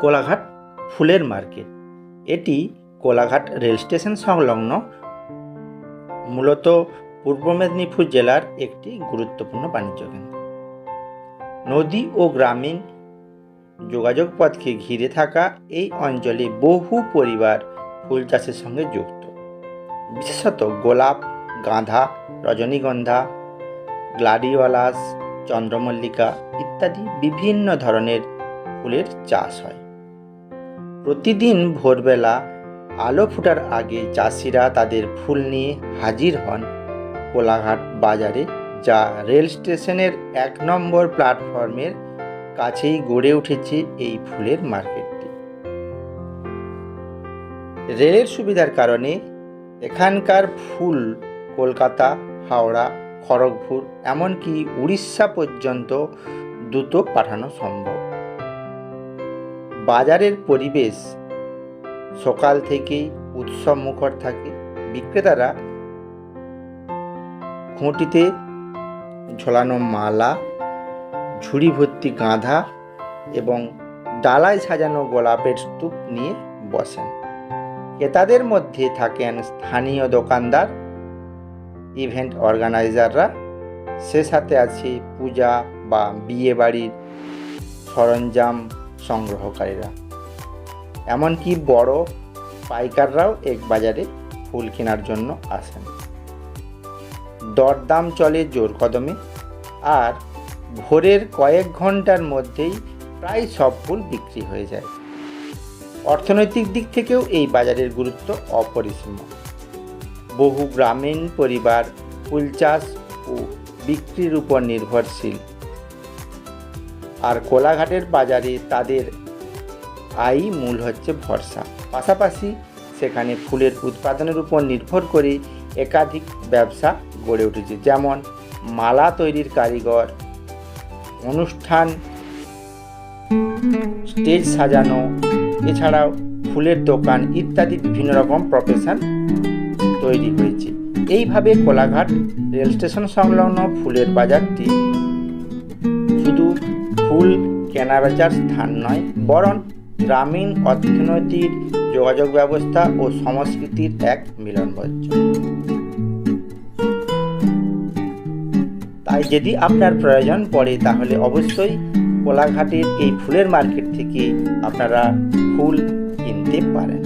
কোলাঘাট ফুলের মার্কেট। এটি Kolaghat rail station সংলগ্ন। মূলত পূর্ব মেদিনীপুর জেলার একটি গুরুত্বপূর্ণ বাণিজ্য কেন্দ্র। নদী ও গ্রামীণ যোগাযোগ পথকে ঘিরে থাকা এই অঞ্চলে বহু পরিবার ফুল চাষের সঙ্গে যুক্ত। বিশেষত গোলাপ গাঁদা রজনীগন্ধা গ্লাডিওয়ালাস চন্দ্রমল্লিকা ইত্যাদি বিভিন্ন ধরনের ফুলের চাষ হয়। প্রতিদিন ভোরবেলা আলো ফোটার আগে চাষিরা তাদের ফুল নিয়ে হাজির হন। কোলাঘাট বাজারে, যা রেল স্টেশনের এক নম্বর প্ল্যাটফর্মের কাছেই গড়ে উঠেছে এই ফুলের মার্কেটটি। রেলের সুবিধার কারণে এখানকার ফুল কলকাতা, হাওড়া, খড়গপুর, এমনকি উড়িষ্যা পর্যন্ত দ্রুত পাঠানো সম্ভব। বাজারের পরিবেশ সকাল থেকেই উৎসব মুখর থাকে। বিক্রেতারা খুঁটিতে ঝোলানো মালা ঝুড়ি ভর্তি গাঁধা এবং ডালায় সাজানো গোলাপের স্তূপ নিয়ে বসেন। ক্রেতাদের মধ্যে থাকেন স্থানীয় দোকানদার, ইভেন্ট অর্গানাইজাররা। সে সাথে আছে পূজা বা বিয়ে বাড়ির সরঞ্জাম সংগ্রহকারীরা। এমনকি বড় পাইকাররাও এক বাজারে ফুল কেনার জন্য আসেন। দরদাম চলে জোর কদমে, আর ভোরের কয়েক ঘণ্টার মধ্যেই প্রায় সব ফুল বিক্রি হয়ে যায়। অর্থনৈতিক দিক থেকেও এই বাজারের গুরুত্ব অপরিসীম। বহু গ্রামীণ পরিবার ফুল চাষ ও বিক্রির উপর নির্ভরশীল। আর কোলাঘাটের বাজারে তাদের আয় মূল হচ্ছে ভরসা। পাশাপাশি সেখানে ফুলের উৎপাদনের উপর নির্ভর করে একাধিক ব্যবসা গড়ে উঠেছে। যেমন মালা তৈরির কারিগর, অনুষ্ঠান, স্টেজ সাজানো, এছাড়াও ফুলের দোকান ইত্যাদি বিভিন্ন রকম প্রফেশন তৈরি হয়েছে। এইভাবে কোলাঘাট রেল স্টেশন সংলগ্ন ফুলের বাজারটি ফুল কেনাবেচার স্থান নয়, বরং গ্রামীণ অর্থনৈতিক যোগাযোগ ব্যবস্থা ও সংস্কৃতির এক মিলনবজ্জ তাই যদি আপনার প্রয়োজন পড়ে, তাহলে অবশ্যই কোলাঘাটের এই ফুলের মার্কেট থেকে আপনারা ফুল কিনতে পারেন।